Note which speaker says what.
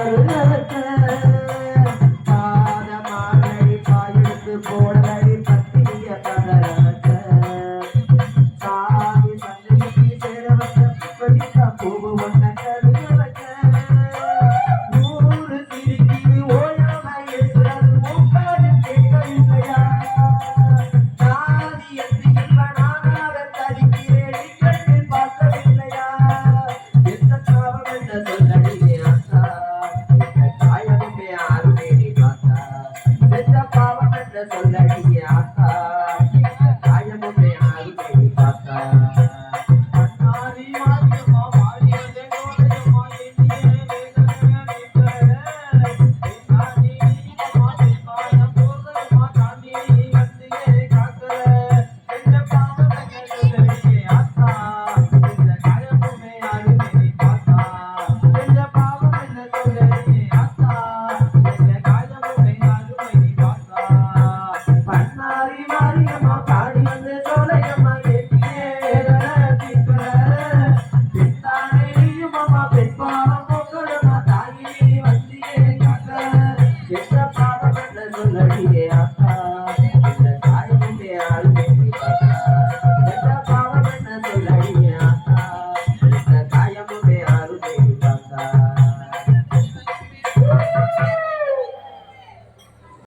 Speaker 1: அருளவத்தார் சொல்ல Bye.